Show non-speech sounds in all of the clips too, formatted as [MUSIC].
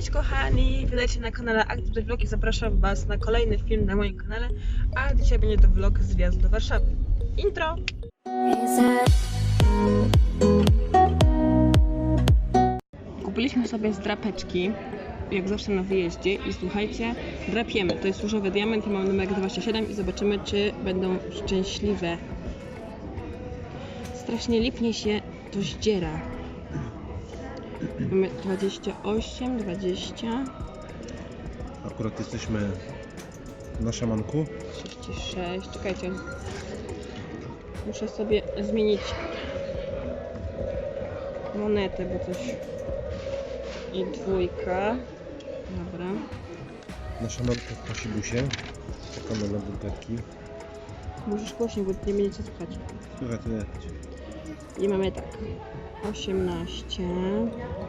Cześć kochani, witajcie na kanale Active Vlog i zapraszam Was na kolejny film na moim kanale, a dzisiaj będzie to vlog z wjazdu do Warszawy. Intro! Kupiliśmy sobie zdrapeczki, jak zawsze na wyjeździe i słuchajcie, drapiemy. To jest różowy diament, ja mam numer 27 i zobaczymy, czy będą szczęśliwe. Strasznie lipnie się to zdziera. Mamy 28, 20, Akurat jesteśmy na szamanku. 36. Czekajcie. Muszę sobie zmienić monetę, bo coś. I dwójka. Dobra. Na szamanku w Pasibusie. Czekamy na butelki. Możesz głośniej, bo nie będziecie słuchać. Słuchaj, to jechać. I mamy tak. 18.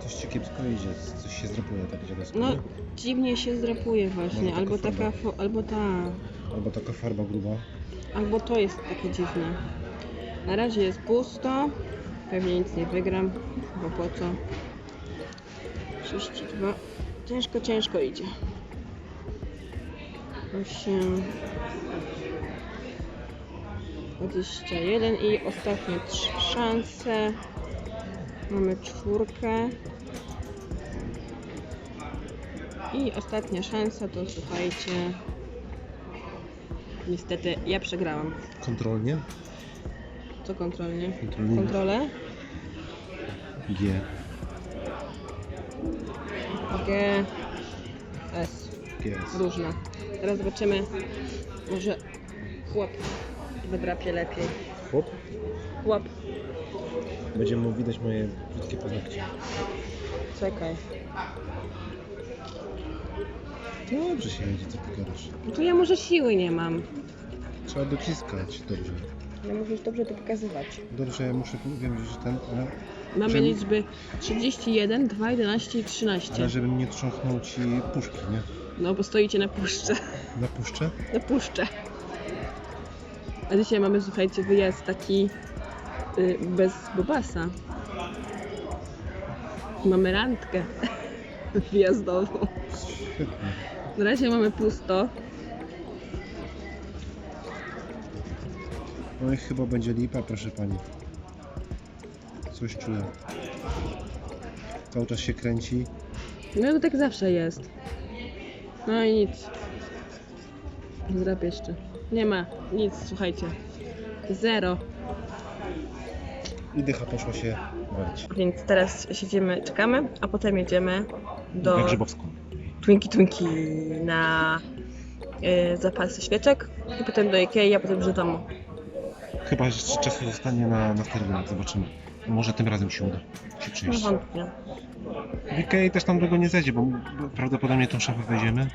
Coś ci kiepsko idzie, coś się zdrapuje tak dziadowsko. No, nie? dziwnie się zdrapuje właśnie. Albo taka, fo- albo ta. Albo taka farba gruba. Albo to jest takie dziwne. Na razie jest pusto. Pewnie nic nie wygram, bo po co? 32. Ciężko, ciężko idzie. 8. 21 i ostatnie trzy szanse. Mamy czwórkę. I ostatnia szansa to słuchajcie. Niestety ja przegrałam. Kontrolnie. Co kontrolnie? Kontrolnie. Kontrolę? G. G. S. G. Różne. Teraz zobaczymy. Może chłop wydrapie lepiej. Chłop. Chłop. Będzie mu widać moje krótkie paznokcie. Czekaj. Dobrze się jedzie, co ty gadasz. No to ja może siły nie mam. Trzeba dociskać. Dobrze. Ja już dobrze to pokazywać. Dobrze, ja muszę, wiem, że ten, ale, Mamy Żeby- liczby 31, 2, 11 i 13. ale żebym nie trząchnął ci puszki, nie? No bo stoicie na puszce. Na puszczę? Na puszcze. A dzisiaj mamy, słuchajcie, wyjazd taki y, bez Bobasa. Mamy randkę [LAUGHS] wyjazdową. Na razie mamy pusto. No i chyba będzie lipa, proszę pani. Coś czuję. Cały czas się kręci. No to tak zawsze jest. No i nic. Zrap jeszcze. Nie ma nic, słuchajcie. Zero. I dycha poszła się walić. Więc teraz siedzimy, czekamy, a potem jedziemy do Na Grzybowską. Twinki Twinki na y, zapasy świeczek i potem do Ikei, a potem już do domu. Chyba jeszcze czasu zostanie na, na termin, zobaczymy. Może tym razem się uda się No przyjść. wątpię. W Ikei też tam długo nie zejdzie, bo prawdopodobnie tą szafę weźmiemy.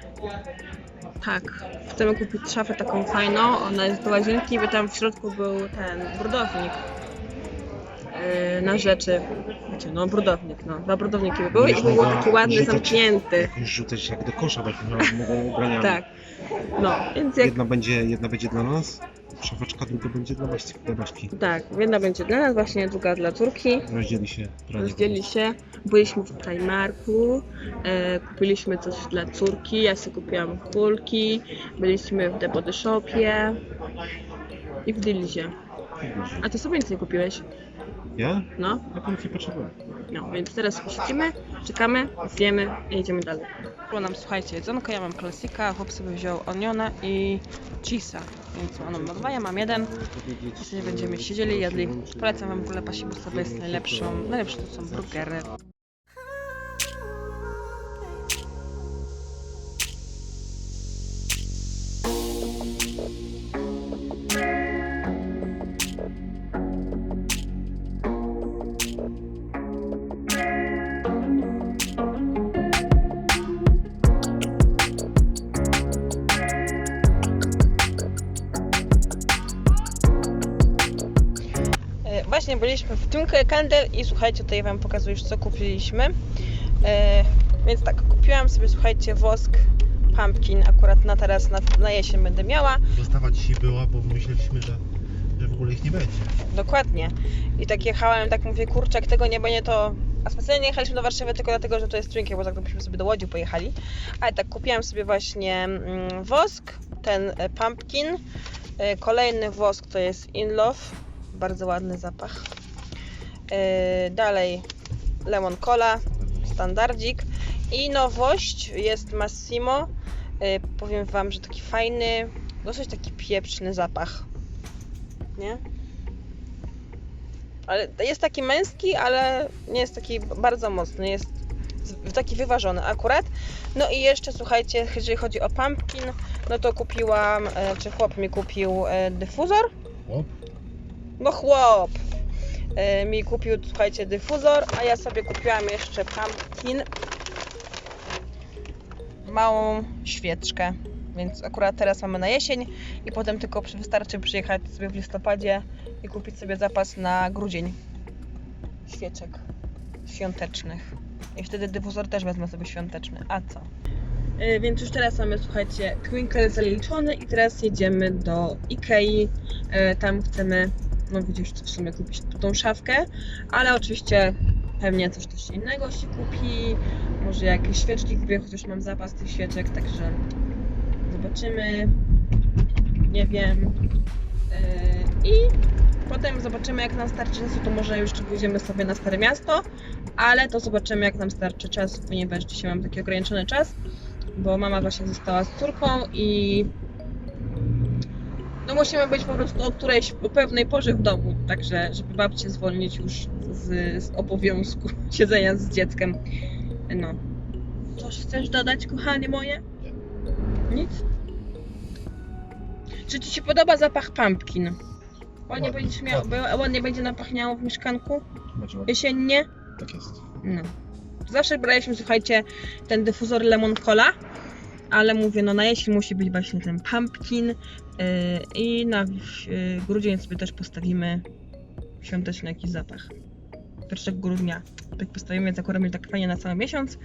Tak, chcemy kupić szafę taką fajną, ona jest do łazienki, by tam w środku był ten brudownik yy, na rzeczy. Wiecie, no brudownik, no. Dwa brudownik by były i był taki ładny, rzucać- zamknięty. Rzucać jak do kosza, mogą ubraniami. Tak. No, więc jak Jedna będzie, jedna będzie dla nas, szafeczka, druga będzie dla Baśki. Dla tak, jedna będzie dla nas, właśnie druga dla córki. Rozdzieli się pranie. Rozdzieli się. Byliśmy w Primarku, e, kupiliśmy coś dla córki, ja sobie kupiłam kulki, byliśmy w The Body Shopie i w Dillizie. A ty sobie nic nie kupiłeś? Ja? No, Ja nie potrzebuję. no, więc teraz siedzimy, czekamy, zjemy i jedziemy dalej. Było nam, słuchajcie, jedzonko, ja mam klasika, chłop sobie wziął oniona i cheese'a, więc on ma dwa, ja mam jeden. Dzisiaj będziemy siedzieli, jedli. Polecam wam w ogóle pasibusa, bo jest najlepszą, najlepsze to są burgery. Byliśmy w Twinkle Candle i słuchajcie, tutaj wam pokazuję już co kupiliśmy. E, więc tak, kupiłam sobie, słuchajcie, wosk pumpkin, akurat na teraz, na, na jesień będę miała. Dostawa dzisiaj była, bo myśleliśmy, że, że w ogóle ich nie będzie. Dokładnie. I tak jechałem, tak mówię, kurczę, jak tego nie będzie, to A specjalnie jechaliśmy do Warszawy tylko dlatego, że to jest trójkę, bo tak byśmy sobie do Łodzi pojechali. Ale tak, kupiłam sobie właśnie mm, wosk, ten e, pumpkin, e, kolejny wosk to jest In Love, bardzo ładny zapach. E, Dalej lemon cola, standardzik. I nowość jest Massimo. E, Powiem Wam, że taki fajny, dosyć taki pieprzny zapach. Nie? Ale jest taki męski, ale nie jest taki bardzo mocny. Jest taki wyważony akurat. No i jeszcze słuchajcie, jeżeli chodzi o pumpkin, no to kupiłam, e, czy chłop mi kupił dyfuzor. Chłop? No chłop mi kupił, słuchajcie, dyfuzor, a ja sobie kupiłam jeszcze pumpkin. Małą świeczkę. Więc akurat teraz mamy na jesień i potem tylko wystarczy przyjechać sobie w listopadzie i kupić sobie zapas na grudzień świeczek świątecznych. I wtedy dyfuzor też wezmę sobie świąteczny. A co? Yy, więc już teraz mamy, słuchajcie, Twinkle zaliczony i teraz jedziemy do Ikei. Yy, tam chcemy, no widzisz, w sumie kupić tą szafkę, ale oczywiście pewnie coś też innego się kupi. Może jakieś świeczki kupię, chociaż mam zapas tych świeczek, także zobaczymy. Nie wiem. Yy, I potem zobaczymy, jak nam starczy czasu, to może już pójdziemy sobie na Stare Miasto, ale to zobaczymy, jak nam starczy czasu, ponieważ dzisiaj mam taki ograniczony czas, bo mama właśnie została z córką i no musimy być po prostu o którejś, o pewnej porze w domu, także żeby babcię zwolnić już z, z obowiązku [LAUGHS] siedzenia z dzieckiem. No. Coś chcesz dodać, kochanie moje? Nic? Czy Ci się podoba zapach pumpkin? Ładnie, Ładnie, będziesz miał, ładnie. bo- ładnie będzie napachniało w mieszkanku? Będzie ładnie. Jesiennie? Tak jest. No. Zawsze braliśmy, słuchajcie, ten dyfuzor Lemon Cola, ale mówię, no na jesień musi być właśnie ten pumpkin yy, i na yy, grudzień sobie też postawimy świąteczny jakiś zapach. 1 grudnia tak postawimy, więc akurat będzie tak fajnie na cały miesiąc.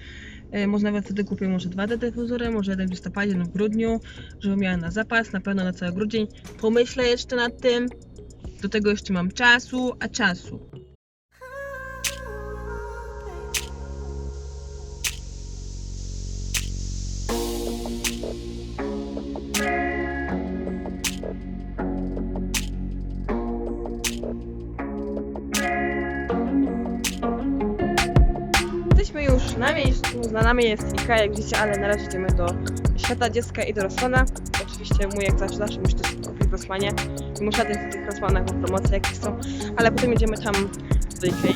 Yy, może nawet wtedy kupię może dwa te dyfuzory, może jeden w listopadzie, jeden w grudniu, żeby miała na zapas, na pewno na cały grudzień. Pomyślę jeszcze nad tym. Do tego jeszcze mam czasu, a czasu. Nami jest Ika, jak widzicie, ale na razie idziemy do Świata Dziecka i do Rossmana. Oczywiście mój jak zawsze, zawsze musi kupić w Rossmanie. I muszę w tych Rossmanach, bo promocje jakieś są, ale potem idziemy tam do Ikei.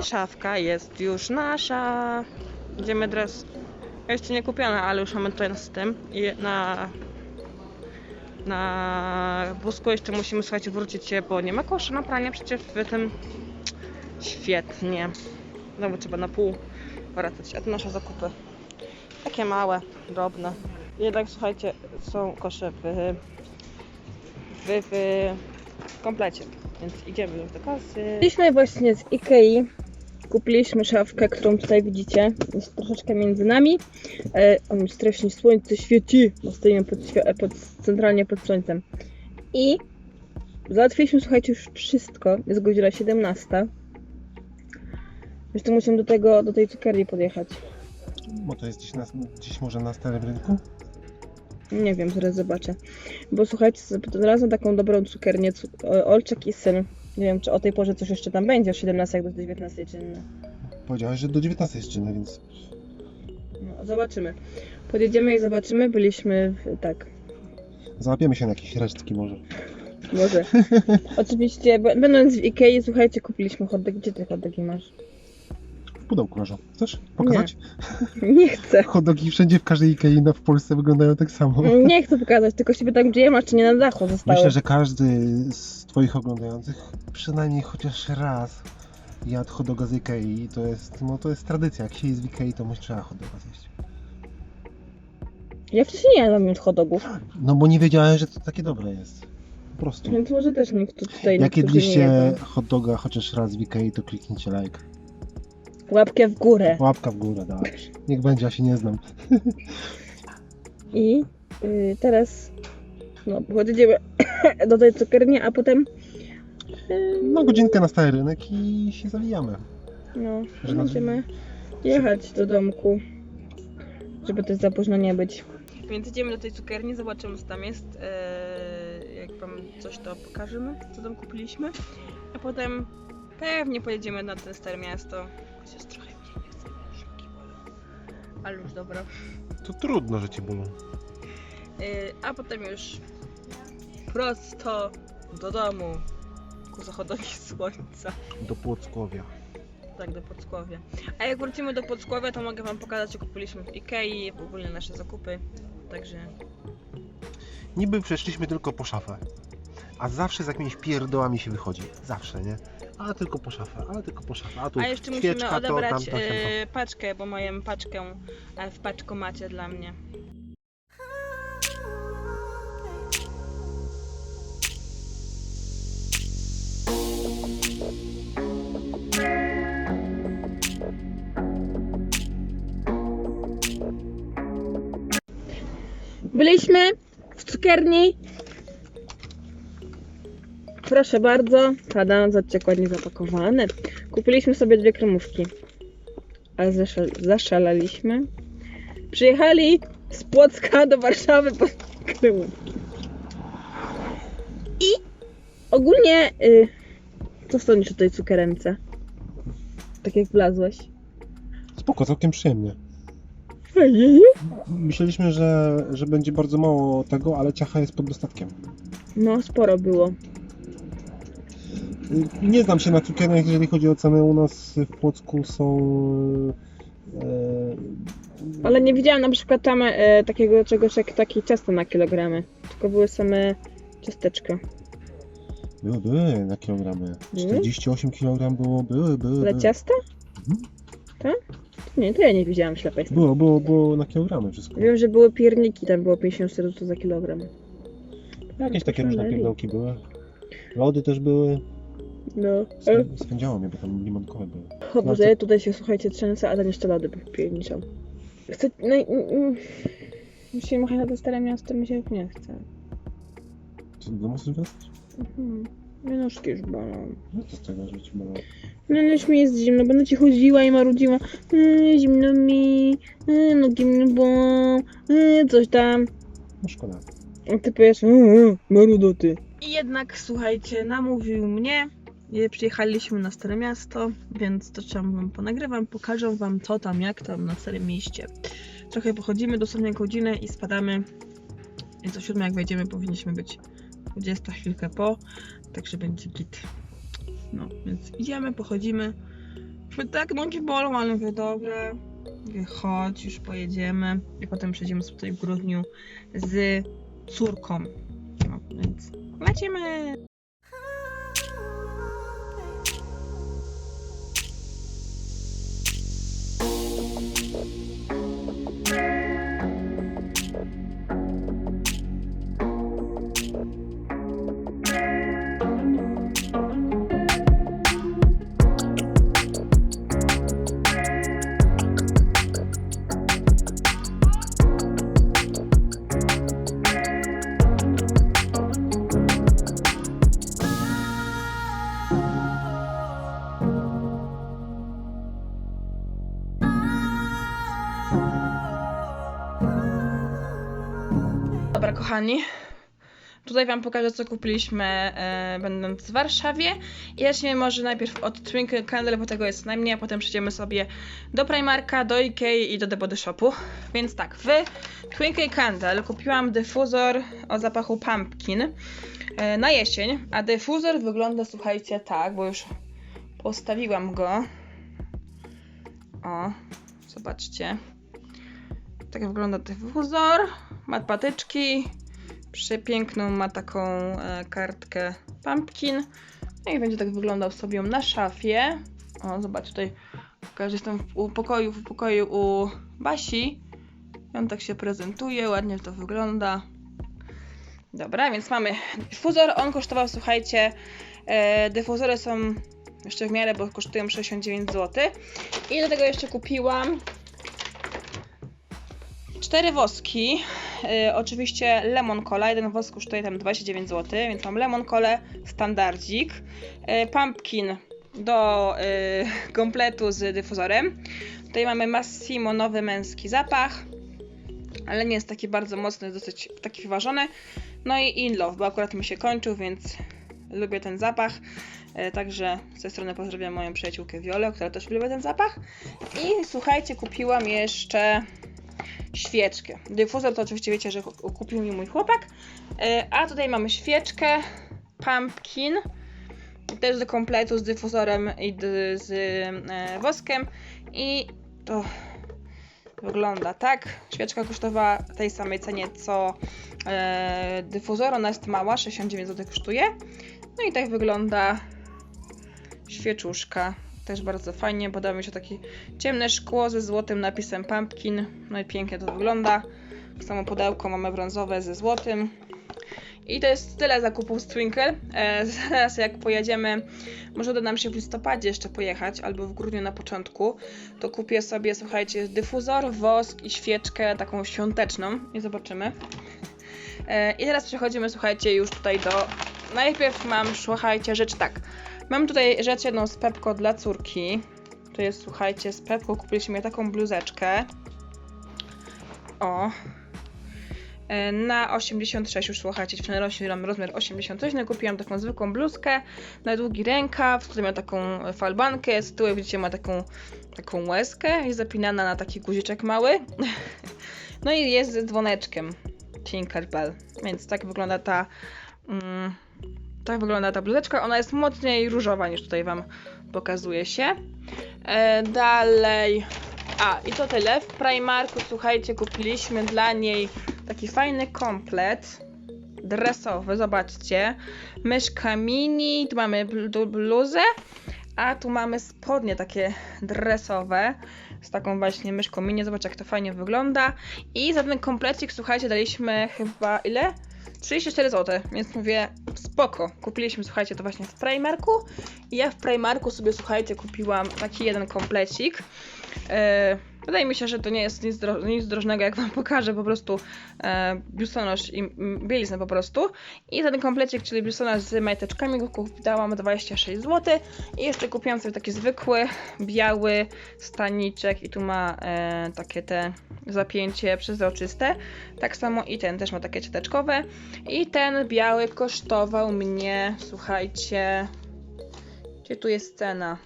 I szafka jest już nasza. Idziemy teraz. Jeszcze nie kupiona, ale już mamy tutaj na system. I na na wózku jeszcze musimy, słuchajcie, wrócić się, bo nie ma kosza na pranie przecież w tym. Świetnie. Znowu trzeba na pół wracać. A to nasze zakupy. Takie małe, drobne. Jednak, słuchajcie, są kosze w, w, w komplecie. Więc idziemy już do kasy. Byliśmy właśnie z Ikei. Kupiliśmy szafkę, którą tutaj widzicie. Jest troszeczkę między nami. E, o mi strasznie słońce świeci, bo stoimy pod, świ- pod, centralnie pod słońcem. I załatwiliśmy, słuchajcie, już wszystko. Jest godzina 17. Jeszcze musimy do tego, do tej cukierni podjechać. Bo to jest dziś, na, dziś może na starym rynku? Nie wiem, zaraz zobaczę. Bo słuchajcie, znalazłam taką dobrą cukiernię, cuk- Olczek i syn. Nie wiem, czy o tej porze coś jeszcze tam będzie, od 17 do 19 czynne. Powiedziałeś, że do 19 jest czynne, więc No, zobaczymy. Podjedziemy i zobaczymy. Byliśmy w, tak, załapiemy się na jakieś resztki może. Może. [LAUGHS] Oczywiście, b- będąc w Ikei, słuchajcie, kupiliśmy hot dog. Gdzie ty hot dogi masz? Pudełku leżą. Chcesz pokazać? Nie [LAUGHS] chcę. Hot dogi wszędzie, w każdej Ikei w Polsce wyglądają tak samo. Nie chcę pokazać, tylko się pytam, gdzie je masz, czy nie na dachu. Myślę, że każdy z Twoich oglądających przynajmniej chociaż raz jadł hot doga z Ikei i to jest, no to jest tradycja. Jak się jest w Ikei, to musi trzeba hot doga zjeść. Ja wcześniej nie jadłam już hot dogów, No bo nie wiedziałem, że to takie dobre jest. Po prostu. więc może też nikt tu- tutaj Jak nie jedliście jedzą. hot doga chociaż raz w Ikei, to kliknijcie like. Łapkę w górę. Łapka w górę, dobrze. Niech będzie, ja się nie znam. I y, teraz No, podjedziemy [COUGHS] do tej cukierni, a potem Na godzinkę na stary rynek i się zawijamy. no, Że na- będziemy jechać do domku, żeby też za późno nie być. Więc idziemy do tej cukierni, zobaczymy co tam jest. Eee, jak wam coś to pokażemy, co tam kupiliśmy. A potem pewnie pojedziemy na ten stare miasto. Chociaż trochę mnie nie chce, bolą. Ale już dobra. To trudno, że cię bolą. Eee, a potem już prosto do domu ku zachodowi [LAUGHS] słońca. Do Płocławia. Tak, do Płocławia. A jak wrócimy do Płocławia, to mogę wam pokazać, co kupiliśmy w Ikei, ogólnie nasze zakupy. Także Niby przeszliśmy tylko po szafę. A zawsze z jakimiś pierdołami się wychodzi. Zawsze, nie? Ale tylko po szafę, ale tylko po szafę. A tu A jeszcze musimy świeczka, to, odebrać tamto, tamto. e, paczkę, bo mają paczkę e, w paczkomacie dla mnie. Byliśmy w cukierni. Proszę bardzo, tada, zobaczcie ładnie zapakowane. Kupiliśmy sobie dwie kremówki. Ale zasza- zaszaleliśmy. Przyjechali z Płocka do Warszawy po kremówki. I ogólnie, y, co sądzisz o tej cukierence? Tak jak wlazłeś. Spoko, całkiem przyjemnie. Fajnie, Myśleliśmy, że, że będzie bardzo mało tego, ale ciacha jest pod dostatkiem. No, sporo było. Nie znam się na cukierniach, jeżeli chodzi o cenę. U nas w Płocku są... E, Ale nie widziałam na przykład tam e, takiego czegoś jak takie ciasto na kilogramy. Tylko były same ciasteczka. były, były na kilogramy. Były? 48 kg było, były, były. Dla były. ciasta? Mhm. Tak? Nie, to ja nie widziałam jestem. Było, było, było na kilogramy wszystko. Wiem, że były pierniki, tam było 54 zł za kilogram. Jakieś takie różne Szaleli. pierdołki były. Lody też były. No. Swę- Swędziało mnie, bo tam limonkowe były. O Boże, ja tutaj się słuchajcie trzęsę, a ten jeszcze lody pierniczą. Chcę... No, i- Musimy jechać na to stare miasto, mi się już nie chce. Co do domu wracać? Mhm. Mnie nóżki już bolą. No to z tego, że ci było. No noś mi jest zimno, będę ci chodziła i marudziła. Yy, zimno mi, yy, nogi mnie bolą, yy, coś tam. No szkoda. A ty powiesz, yy, marudoty. I jednak, słuchajcie, namówił mnie. Przyjechaliśmy na Stare Miasto, więc to trzeba wam ponagrywam, pokażę wam co tam, jak tam na Starym Mieście. Trochę pochodzimy, dosłownie godzinę i spadamy. Więc o 7 jak wejdziemy powinniśmy być 20 chwilkę po, także będzie git. No, więc idziemy, pochodzimy. Mówię, tak, nogi bolą, ale mówię, dobra, mówię, chodź, już pojedziemy. I potem przejdziemy tutaj w grudniu z córką. No, więc lecimy! Kochani. Tutaj Wam pokażę, co kupiliśmy e, będąc w Warszawie. I zacznijmy może najpierw od Twinkle Candle, bo tego jest najmniej, a potem przejdziemy sobie do Primarka, do Ikei i do The Body Shopu. Więc tak, w Twinkle Candle kupiłam dyfuzor o zapachu pumpkin e, na jesień, a dyfuzor wygląda, słuchajcie, tak, bo już postawiłam go. O, zobaczcie. Tak wygląda dyfuzor. Ma patyczki. Przepiękną ma taką e, kartkę pumpkin. No i będzie tak wyglądał sobie na szafie. O, zobacz tutaj. Pokażę, jestem w u pokoju, w pokoju u Basi. I on tak się prezentuje, ładnie to wygląda. Dobra, więc mamy dyfuzor. On kosztował, słuchajcie, e, dyfuzory są jeszcze w miarę, bo kosztują 69 zł. I do tego jeszcze kupiłam cztery woski. Y, oczywiście lemon cola, jeden wosk kosztuje tam 29 zł, więc mam lemon colę, standardzik, y, pumpkin do y, kompletu z dyfuzorem. Tutaj mamy Massimo nowy męski zapach, ale nie jest taki bardzo mocny, jest dosyć taki wyważony. No i In Love, bo akurat mi się kończył, więc lubię ten zapach. Także z tej strony pozdrawiam moją przyjaciółkę Wiolę, która też lubi ten zapach. I słuchajcie, kupiłam jeszcze świeczkę. Dyfuzor to oczywiście wiecie, że ku- kupił mi mój chłopak. E, A tutaj mamy świeczkę Pumpkin. Też do kompletu z dyfuzorem i z e, woskiem. I to wygląda tak. Świeczka kosztowała tej samej cenie co e, dyfuzor. Ona jest mała, 69 zł kosztuje. No i tak wygląda świeczuszka. Też bardzo fajnie, podoba mi się takie ciemne szkło ze złotym napisem Pumpkin. No i pięknie to wygląda. Samo pudełko mamy brązowe ze złotym. I to jest tyle zakupów z Twinkle. E, zaraz jak pojedziemy, może uda nam się w listopadzie jeszcze pojechać, albo w grudniu na początku, to kupię sobie, słuchajcie, dyfuzor, wosk i świeczkę taką świąteczną i zobaczymy. E, I teraz przechodzimy, słuchajcie, już tutaj do... Najpierw mam, słuchajcie, rzecz tak. Mam tutaj rzecz jedną z Pepko dla córki. To jest, słuchajcie, z Pepko kupiliśmy taką bluzeczkę. O. E, Na 86 już słuchajcie, dziewczyny rośnie mam rozmiar 86, no kupiłam taką zwykłą bluzkę na długi rękaw, tutaj ma taką falbankę, z tyłu widzicie ma taką, taką łezkę, jest zapinana na taki guziczek mały. [LAUGHS] No i jest z dzwoneczkiem Tinkerbell, więc tak wygląda ta mm, tak wygląda ta bluzeczka. Ona jest mocniej różowa niż tutaj wam pokazuje się. E, dalej. A, i to tyle. W Primarku, słuchajcie, kupiliśmy dla niej taki fajny komplet dresowy, zobaczcie. Myszka mini, tu mamy bluzę, a tu mamy spodnie takie dresowe z taką właśnie myszką mini. Zobaczcie, jak to fajnie wygląda. I za ten komplecik, słuchajcie, daliśmy chyba ile? 34 zł, więc mówię spoko. Kupiliśmy, słuchajcie, to właśnie w Primarku. I ja w Primarku sobie, słuchajcie, kupiłam taki jeden komplecik. E, wydaje mi się, że to nie jest nic, dro- nic drożnego, jak wam pokażę, po prostu e, biustonosz i bieliznę po prostu. I ten komplecik, czyli biustonosz z majteczkami, go kupiłam 26 zł. I jeszcze kupiłam sobie taki zwykły, biały staniczek i tu ma e, takie te zapięcie przezroczyste. Tak samo i ten też ma takie ciateczkowe. I ten biały kosztował mnie, słuchajcie, gdzie tu jest cena?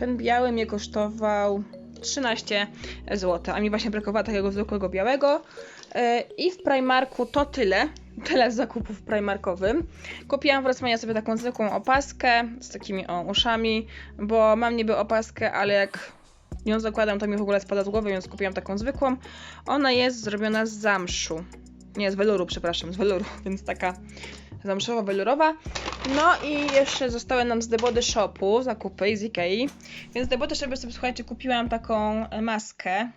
Ten biały mnie kosztował 13 zł, a mi właśnie brakowało takiego zwykłego białego. E, I w Primarku to tyle. Tyle z zakupów primarkowym. Kupiłam w Rossmanie sobie taką zwykłą opaskę z takimi o, uszami, bo mam niby opaskę, ale jak ją zakładam, to mi w ogóle spada z głowy, więc kupiłam taką zwykłą. Ona jest zrobiona z zamszu. Nie, z weluru, przepraszam, z weluru, [LAUGHS] więc taka zamszowa, welurowa. No i jeszcze zostały nam z The Body Shopu zakupy z Ikei. Więc z The Body sobie, słuchajcie, kupiłam taką maskę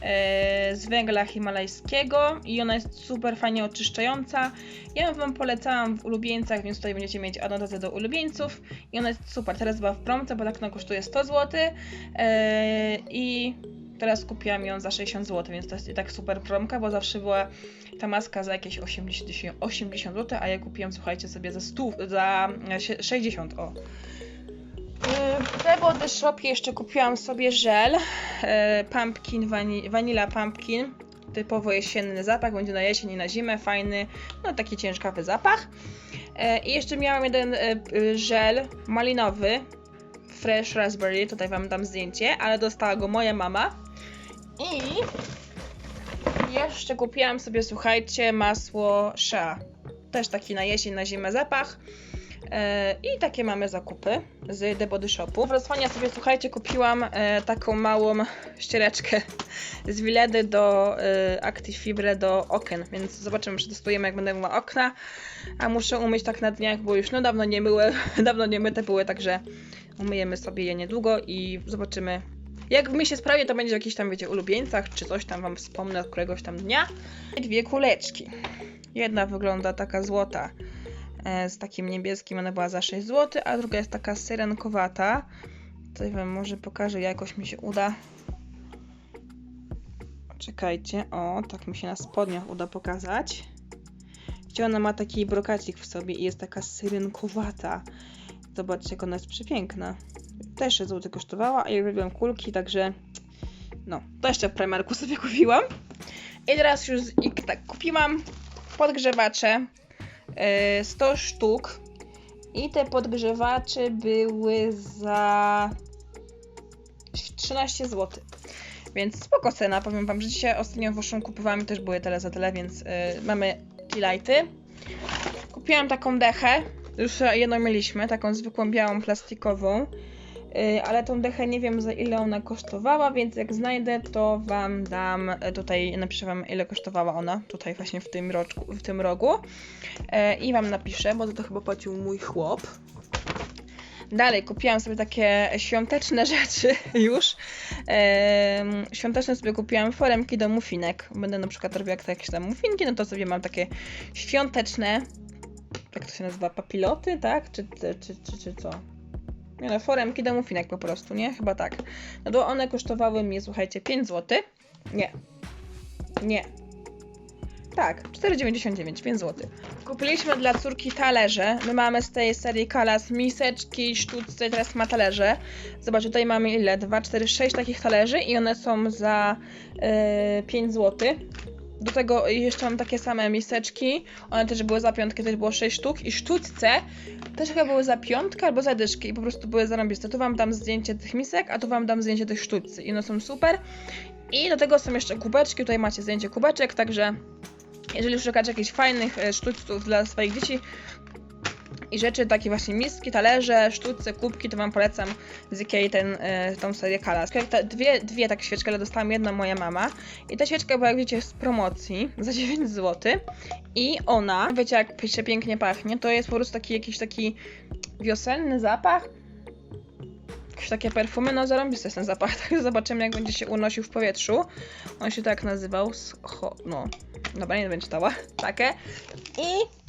e, z węgla himalajskiego i ona jest super fajnie oczyszczająca. Ja wam polecałam w ulubieńcach, więc tutaj będziecie mieć anotację do ulubieńców i ona jest super. Teraz była w promce, bo tak ona kosztuje 100 zł e, i teraz kupiłam ją za 60 zł, więc to jest i tak super promka, bo zawsze była ta maska za jakieś 80, 80 zł, a ja kupiłam, słuchajcie, sobie za 100, za e, sie- 60, o. Yy, W The Body Shop jeszcze kupiłam sobie żel e, Pumpkin, wani Vanilla Pumpkin typowo jesienny zapach, będzie na jesień i na zimę, fajny, no taki ciężkawy zapach. E, I jeszcze miałam jeden e, żel malinowy, Fresh Raspberry, tutaj wam dam zdjęcie, ale dostała go moja mama. I jeszcze kupiłam sobie, słuchajcie, masło Shea. Też taki na jesień, na zimę zapach. E, I takie mamy zakupy z The Body Shopu. W Roswania sobie, słuchajcie, kupiłam e, taką małą ściereczkę z Wiledy do e, Active Fibre do okien, więc zobaczymy, przetestujemy jak będę myła okna. A muszę umyć tak na dniach, bo już no dawno nie myły, [LAUGHS] dawno nie myte były, także umyjemy sobie je niedługo i zobaczymy. Jak mi się sprawi, to będzie w jakichś tam, wiecie, ulubieńcach, czy coś tam wam wspomnę od któregoś tam dnia. Dwie kuleczki. Jedna wygląda taka złota e, z takim niebieskim, ona była za 6 zł, a druga jest taka syrenkowata. Tutaj wam może pokażę, jakoś mi się uda. Czekajcie, o, tak mi się na spodniach uda pokazać. Gdzie ona ma taki brokacik w sobie i jest taka syrenkowata. Zobaczcie, jak ona jest przepiękna. Też 6 zł kosztowała, a ja robiłam kulki, także no, to jeszcze w Primarku sobie kupiłam. I teraz już i tak kupiłam podgrzewacze yy, 100 sztuk i te podgrzewacze były za 13 zł. Więc spoko cena, powiem wam, że dzisiaj ostatnio w Oszą kupowałam też były tyle za tyle, więc yy, mamy T-Lighty. Kupiłam taką dechę, już jedną mieliśmy, taką zwykłą białą plastikową. Yy, ale tą dechę nie wiem za ile ona kosztowała, więc jak znajdę, to wam dam e, tutaj, napiszę wam ile kosztowała ona, tutaj właśnie w tym, roczku, w tym rogu E, i wam napiszę, bo to chyba płacił mój chłop. Dalej kupiłam sobie takie świąteczne [LAUGHS] rzeczy już. Em, świąteczne sobie kupiłam foremki do muffinek. Będę na przykład robiła jakieś tam muffinki, no to sobie mam takie świąteczne, jak to się nazywa, papiloty, tak? Czy, czy, czy, czy co? Nie no, foremki do muffinek po prostu, nie? Chyba tak. No to one kosztowały mnie, słuchajcie, 5 zł. Nie. Nie. Tak, 4,99, 5 zł. Kupiliśmy dla córki talerze. My mamy z tej serii Kalas miseczki, sztuczce, teraz ma talerze. Zobacz, tutaj mamy ile? 2, 4, 6 takich talerzy i one są za yy, 5 zł. Do tego jeszcze mam takie same miseczki. One też były za piątkę, też było 6 sztuk. I sztuczce też chyba były za piątkę albo za dyszki i po prostu były zarąbiste. Tu wam dam zdjęcie tych misek, a tu wam dam zdjęcie tych sztuczcy i one są super. I do tego są jeszcze kubeczki, tutaj macie zdjęcie kubeczek, także jeżeli szukacie jakichś fajnych e, sztuczców dla swoich dzieci i rzeczy, takie właśnie miski, talerze, sztuczce, kubki, to wam polecam z Ikei ten, e, tą serię Kalas. Dwie, dwie takie świeczki, ale dostałam jedną moja mama. I ta świeczka była, jak wiecie, z promocji [LAUGHS] za 9 zł. I ona, wiecie jak przepięknie pachnie, to jest po prostu taki jakiś taki wiosenny zapach. Jakieś takie perfumy, no zarąbisty jest ten zapach, [LAUGHS] także zobaczymy jak będzie się unosił w powietrzu. On się tak nazywał, scho- no, dobra, nie będę czytała, [LAUGHS] takie.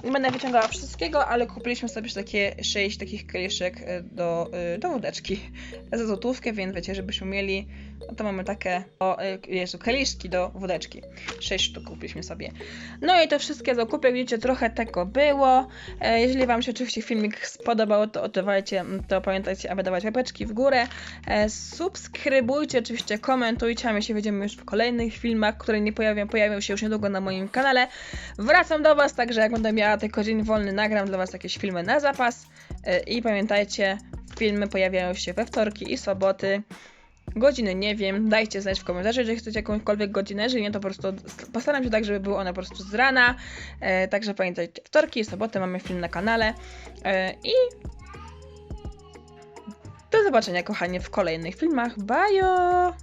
I będę wyciągała wszystkiego, ale kupiliśmy sobie takie 6 takich kieliszek e, do, e, do wódeczki za złotówkę, więc wiecie, żebyśmy mieli, to mamy takie, o, e, Jezu, kieliszki do wódeczki. 6 sztuk kupiliśmy sobie. No i te wszystkie zakupy, widzicie, trochę tego było. E, Jeżeli Wam się oczywiście filmik spodobał, to oddawajcie, to pamiętajcie, aby dawać łapeczki w górę. E, Subskrybujcie, oczywiście komentujcie, a my się widzimy już w kolejnych filmach, które nie pojawią, pojawią się już niedługo na moim kanale. Wracam do Was, także jak będę miała tylko dzień wolny, nagram dla Was jakieś filmy na zapas. E, I pamiętajcie, filmy pojawiają się we wtorki i soboty. Godziny nie wiem, dajcie znać w komentarzu, jeżeli chcecie jakąkolwiek godzinę, jeżeli nie, to po prostu postaram się tak, żeby były one po prostu z rana. E, także pamiętajcie, wtorki i soboty mamy film na kanale. E, I do zobaczenia, kochanie, w kolejnych filmach. Bajo!